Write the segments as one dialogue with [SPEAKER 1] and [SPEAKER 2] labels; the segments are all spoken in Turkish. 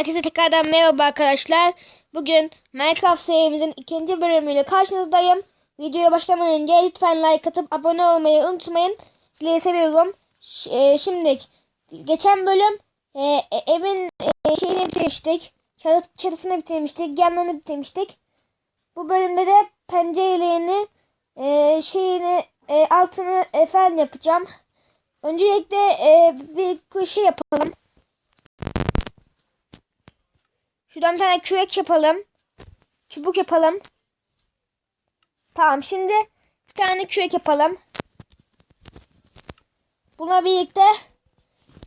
[SPEAKER 1] Herkese tekrardan merhaba arkadaşlar. Bugün Minecraft serimizin ikinci bölümüyle karşınızdayım. Videoya başlamadan önce lütfen like atıp abone olmayı unutmayın. Sizleri seviyorum. E, şimdi geçen bölüm e, e, evin e, şeyini bitirmiştik. Çatı, çatısını bitirmiştik. Yanlarını bitirmiştik. Bu bölümde de pencerelerini şeyini altını e, yapacağım. Öncelikle bir şey yapalım. Şuradan bir tane kürek yapalım. Çubuk yapalım. Tamam şimdi bir tane kürek yapalım. Buna birlikte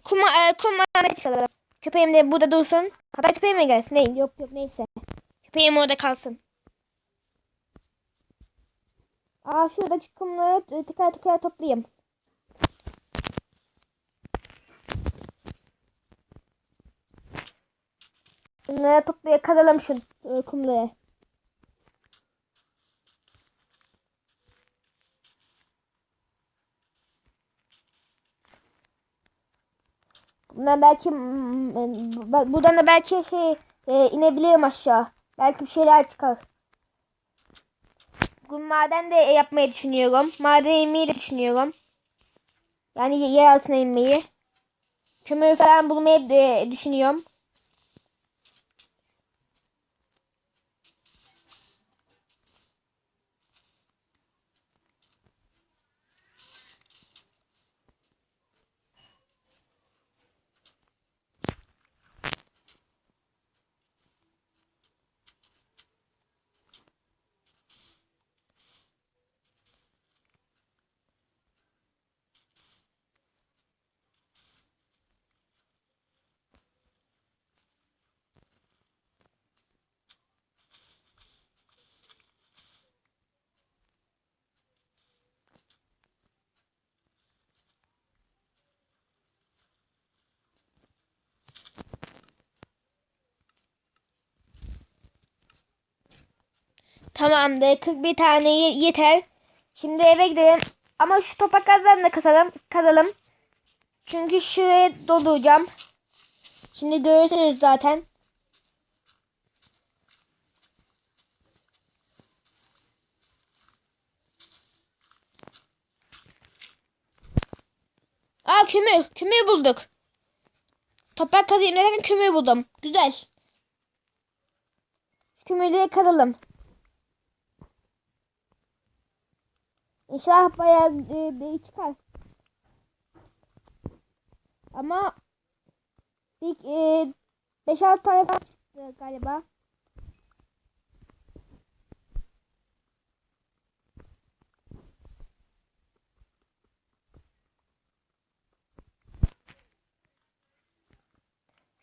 [SPEAKER 1] kuma, e, kuma çalalım. Köpeğim de burada dursun. Hatta köpeğim mi gelsin? Değil. Yok yok neyse. Köpeğim orada kalsın. Aa şurada kumları teker teker toplayayım. Bunları toplaya kazalım şu e, kumları. Bundan belki buradan da belki şey e, inebilirim aşağı. Belki bir şeyler çıkar. Bugün maden de yapmayı düşünüyorum. Maden inmeyi de düşünüyorum. Yani yer altına inmeyi. Kömür falan bulmayı düşünüyorum. Tamamdır. 41 tane ye- yeter. Şimdi eve gidelim. Ama şu toprak gazlarını da kazalım. kazalım. Çünkü şuraya dolduracağım. Şimdi görürsünüz zaten. Aa kömür. Kömür bulduk. Toprak kazayım derken kömür buldum. Güzel. Kömürleri kazalım. İnşallah bayağı e, bir çıkar. Ama bir e, 5-6 tane falan çıktı galiba.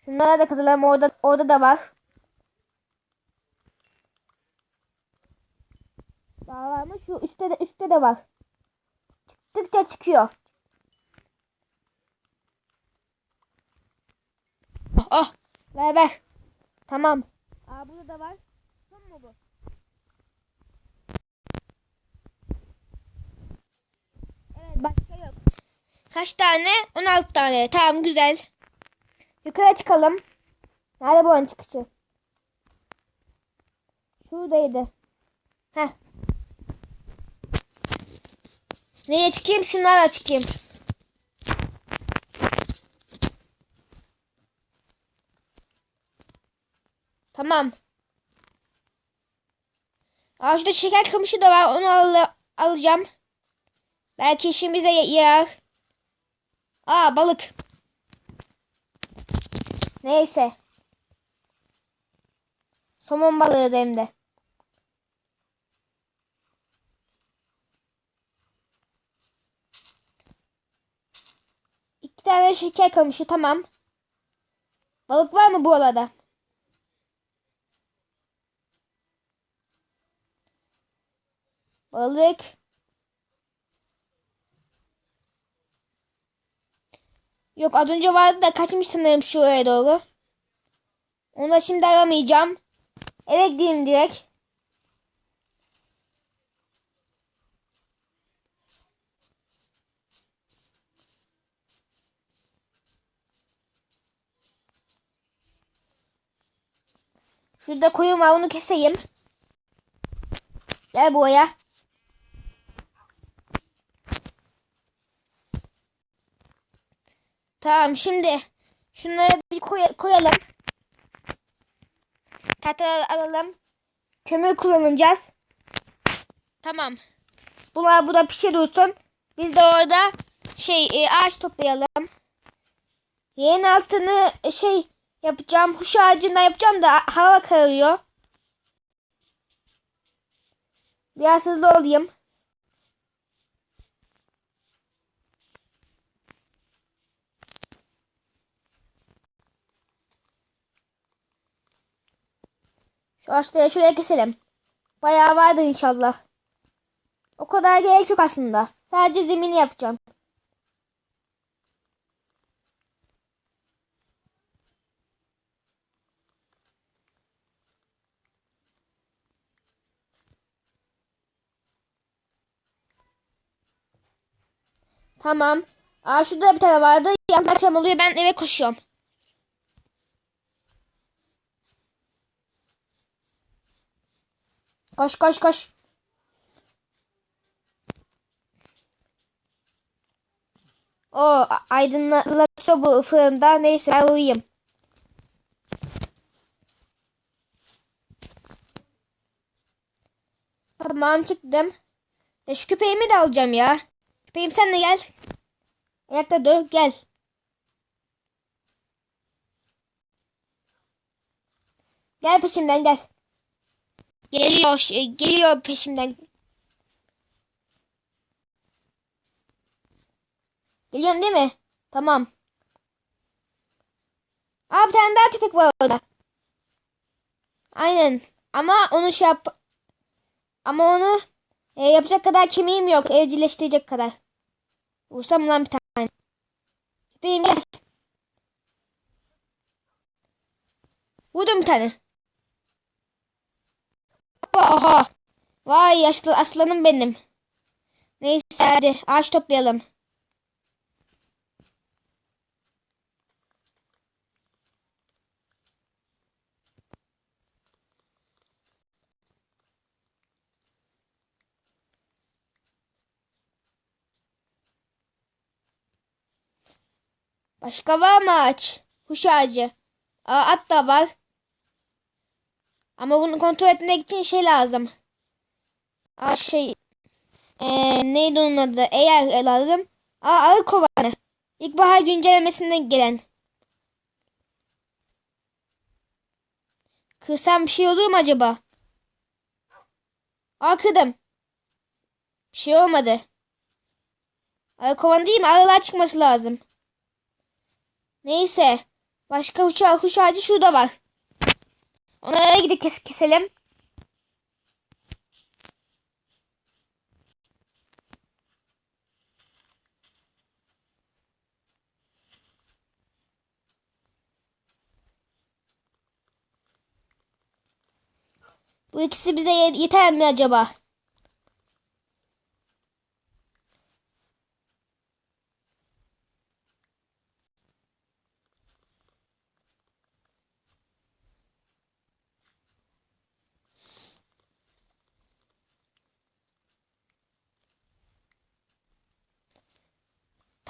[SPEAKER 1] Şunlara da kazalım. Orada orada da var. Daha var mı? Şu üstte de üstte de var. Çıktıkça çıkıyor. Oh, oh. Ver ver. Tamam. Aa burada da var. Son mu bu? Evet başka yok. Kaç tane? 16 tane. Tamam güzel. Yukarı çıkalım. Nerede bu ön çıkışı? Şuradaydı. Heh. Neye çıkayım? Şunlarla çıkayım. Tamam. Aa şeker kamışı da var. Onu al alacağım. Belki işimize yarar. Aa balık. Neyse. Somon balığı da İki tane şeker kamışı tamam. Balık var mı bu arada? Balık. Yok az önce vardı da kaçmış sanırım şuraya doğru. Onu da şimdi aramayacağım. Eve gideyim direkt. Şurada koyun var onu keseyim. Gel buraya. Tamam şimdi şunları bir koy- koyalım. Tahtaları alalım. Kömür kullanacağız. Tamam. Bunlar burada pişir dursun. Biz de orada şey e, ağaç toplayalım. Yerin altını e, şey yapacağım. Huş ağacından yapacağım da hava kararıyor. Biraz hızlı olayım. Şu ağaçları şuraya keselim. Bayağı vardır inşallah. O kadar gerek yok aslında. Sadece zemini yapacağım. Tamam. Aa şurada bir tane vardı. Yalnız akşam oluyor. Ben eve koşuyorum. Koş koş koş. O aydınlatıyor bu fırında. Neyse ben uyuyayım. Tamam çıktım. Ya şu köpeğimi de alacağım ya. Köpeğim sen de gel. Ayakta dur gel. Gel peşimden gel. Geliyor, şey, geliyor peşimden. Geliyorsun değil mi? Tamam. Aa bir tane daha köpek var orada. Aynen. Ama onu şey yap... Ama onu e, yapacak kadar kemiğim yok. Evcilleştirecek kadar. Vursam lan bir tane. Köpeğim gel. Vurdum bir tane. Oha. Vay yaşlı aslanım benim. Neyse hadi ağaç toplayalım. Başka var mı ağaç? Kuş ağacı. Aa, at da var. Ama bunu kontrol etmek için şey lazım. Aa, şey. Ee, neydi onun adı? Eğer lazım. Aa, arı kovanı. İlkbahar güncellemesinden gelen. Kırsam bir şey olur mu acaba? Aa kırdım. Bir şey olmadı. Arı kovanı değil mi? Arılar çıkması lazım. Neyse. Başka uça kuş ağacı şurada var. Onlara gidip kes keselim. Bu ikisi bize ye- yeter mi acaba?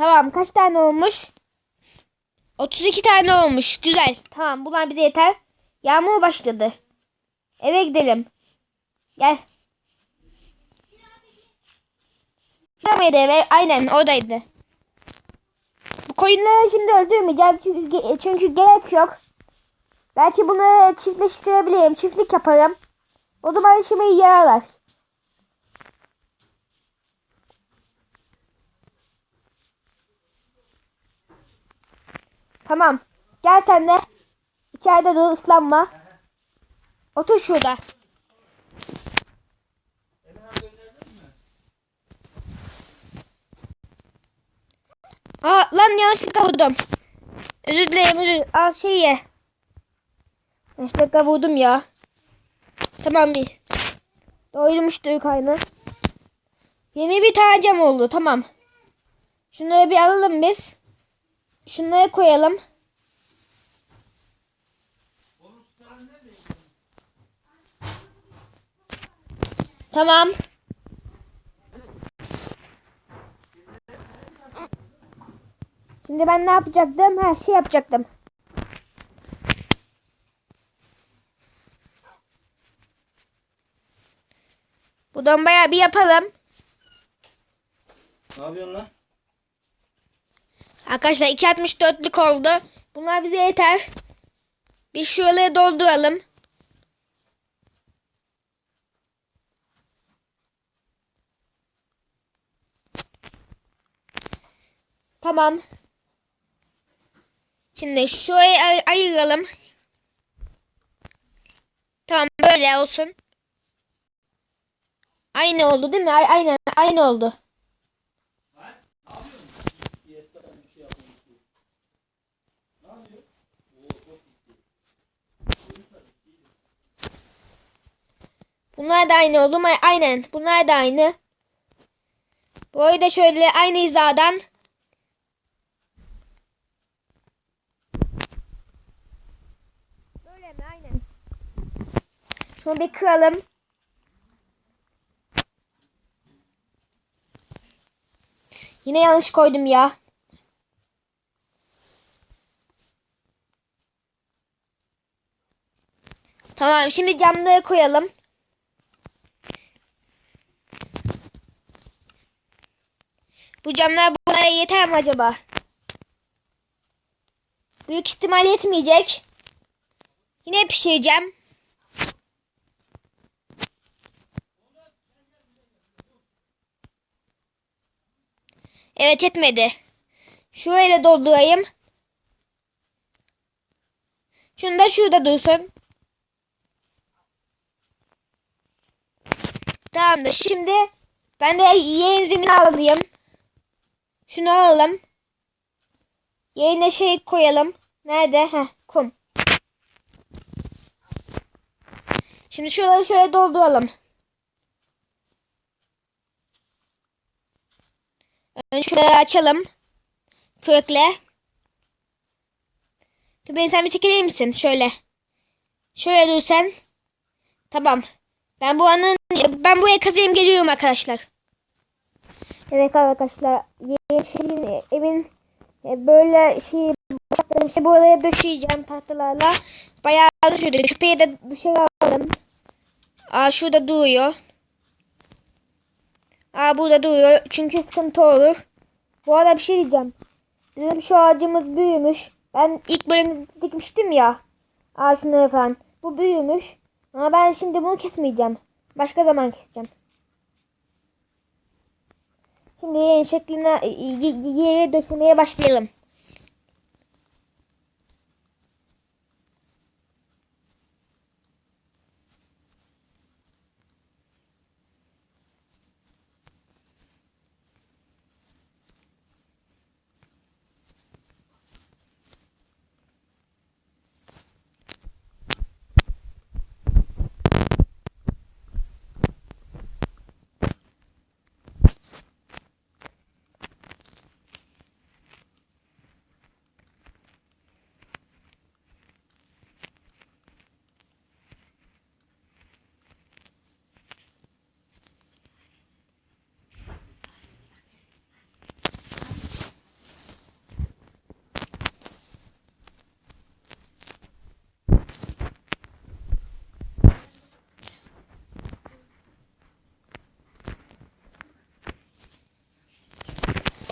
[SPEAKER 1] Tamam kaç tane olmuş? 32 tane olmuş. Güzel. Tamam bunlar bize yeter. Yağmur başladı. Eve gidelim. Gel. Şurada mıydı eve? Aynen oradaydı. Bu koyunları şimdi öldürmeyeceğim çünkü, çünkü gerek yok. Belki bunu çiftleştirebilirim. Çiftlik yaparım. O zaman işime yararlar. Tamam. Gel sen de. İçeride dur ıslanma. Otur şurada. Aa lan yanlışlıkla vurdum. Özür dilerim özür. Al şey ye. Yanlışlıkla vurdum ya. Tamam bir. Doydurmuştur karnı. 21 tane cam oldu tamam. Şunları bir alalım biz. Şunları koyalım. Tamam. Şimdi ben ne yapacaktım? Her şey yapacaktım. Bu dombayı bir yapalım.
[SPEAKER 2] Ne yapıyorsun lan?
[SPEAKER 1] Arkadaşlar 2.64'lük oldu. Bunlar bize yeter. Bir şuraya dolduralım. Tamam. Şimdi şurayı ay- ayıralım. Tamam böyle olsun. Aynı oldu değil mi? Ay- aynen aynı oldu. Bunlar da aynı oldu mu? Aynen. Bunlar da aynı. Boyu da şöyle aynı hizadan. Böyle mi? Aynen. Şunu bir kıralım. Yine yanlış koydum ya. Tamam şimdi camları koyalım. Bu camlar buraya yeter mi acaba? Büyük ihtimal yetmeyecek. Yine pişireceğim. Evet yetmedi. Şurayı da doldurayım. Şunu da şurada dursun. Tamamdır. Şimdi ben de yeni zemin alayım. Şunu alalım. Yerine şey koyalım. Nerede? Heh, kum. Şimdi şuraları şöyle dolduralım. Önce şuraları açalım. Kökle. Köpeğin sen bir çekilir misin? Şöyle. Şöyle dur sen. Tamam. Ben bu anın ben buraya kazayım geliyorum arkadaşlar. Evet arkadaşlar şeyin evin e, böyle şey şey buraya döşeyeceğim tahtalarla. Bayağı düşürdü. Köpeği de dışarı alalım. Aa şurada duruyor. Aa burada duruyor. Çünkü sıkıntı olur. Bu arada bir şey diyeceğim. Bizim şu ağacımız büyümüş. Ben ilk bölümde dikmiştim ya. Aa şunları falan. Bu büyümüş. Ama ben şimdi bunu kesmeyeceğim. Başka zaman keseceğim. Şimdi yeni şekline y- y- yere döşemeye başlayalım.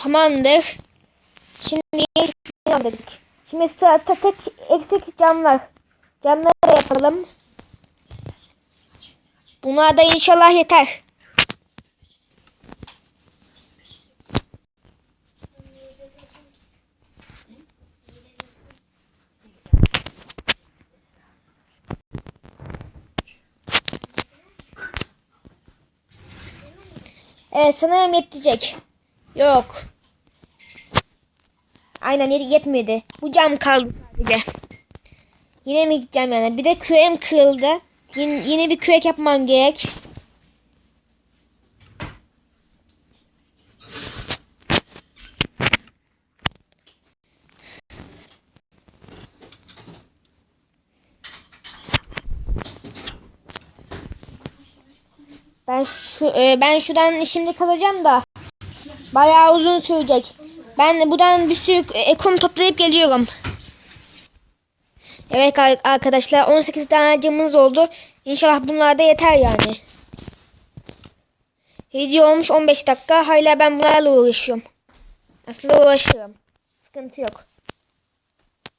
[SPEAKER 1] Tamamdır. Şimdi devam dedik. Şimdi sıra tek tek eksik camlar. Camları yapalım. Bunlar da inşallah yeter. Evet sanırım yetecek. Yok. Aynen yet- yetmedi. Bu cam kaldı sadece. Yine mi gideceğim yani? Bir de küreğim kırıldı. Yine, yine bir kürek yapmam gerek. Ben şu e, ben şuradan şimdi kazacağım da bayağı uzun sürecek. Ben buradan bir sürü ekum toplayıp geliyorum. Evet ar- arkadaşlar 18 tane camımız oldu. İnşallah bunlar da yeter yani. Video olmuş 15 dakika. Hala ben bunlarla uğraşıyorum. Aslında uğraşıyorum. Sıkıntı yok.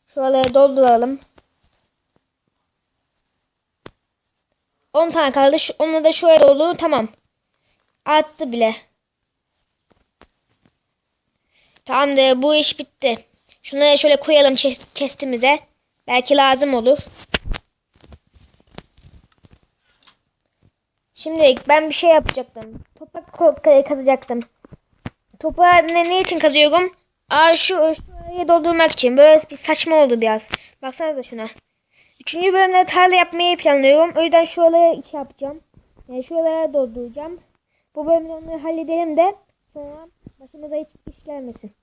[SPEAKER 1] Şuraları dolduralım. 10 tane kaldı. Onu da şöyle doldur. Tamam. Arttı bile. Tamam da bu iş bitti. Şunları şöyle koyalım chest- chestimize. Belki lazım olur. Şimdi ben bir şey yapacaktım. Toprak kazacaktım. Toprağı ne, ne için kazıyorum? Aa şu şurayı doldurmak için. Böyle bir saçma oldu biraz. Baksanıza şuna. Üçüncü bölümde tarla yapmayı planlıyorum. O yüzden şuralara iş yapacağım. Yani şuralara dolduracağım. Bu bölümde onları halledelim de sonra başımıza hiç iş gelmesin.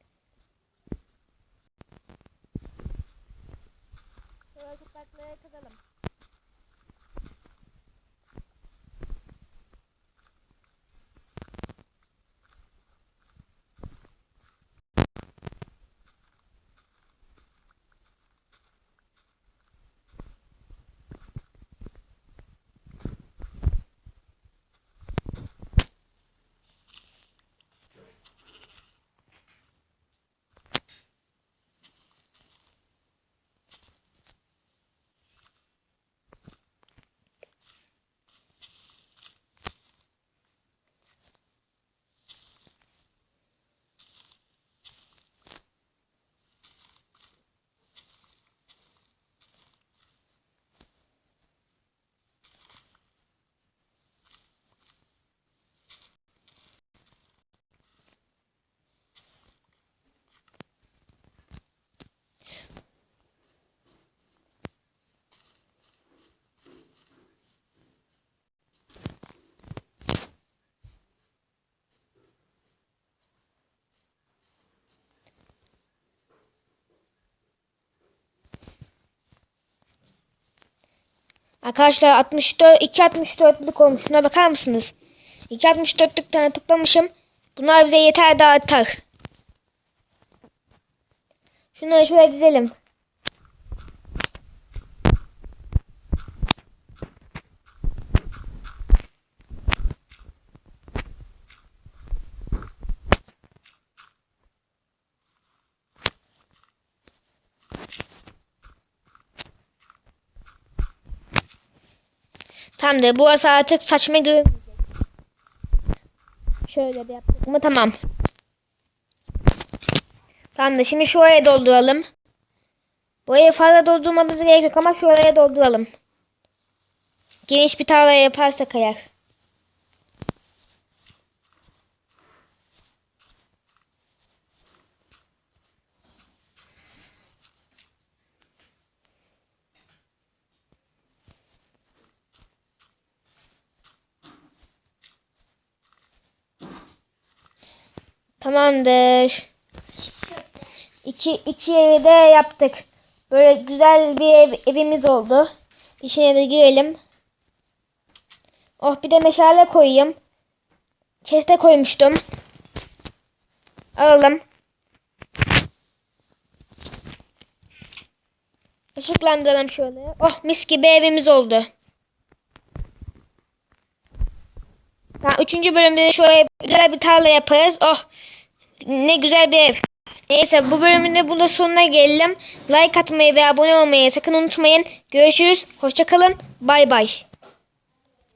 [SPEAKER 1] Arkadaşlar 64 2 64'lük olmuş. Şuna bakar mısınız? 2 64'lük tane toplamışım. Bunlar bize yeter daha artar. Şunları şöyle dizelim. Tamam da burası artık saçma görünmeyecek. Şöyle de yaptık ama tamam. Tamam da şimdi şuraya dolduralım. Buraya fazla doldurmamız gerek yok ama şuraya dolduralım. Geniş bir tarla yaparsak eğer. Tamamdır. İki, iki yeri de yaptık. Böyle güzel bir ev, evimiz oldu. İçine de girelim. Oh bir de meşale koyayım. Chest'e koymuştum. Alalım. Işıklandıralım şöyle. Oh mis gibi evimiz oldu. Tamam, üçüncü bölümde de şöyle güzel bir tarla yaparız. Oh ne güzel bir ev. Neyse bu bölümün de burada sonuna gelelim. Like atmayı ve abone olmayı sakın unutmayın. Görüşürüz. Hoşçakalın. Bay bay.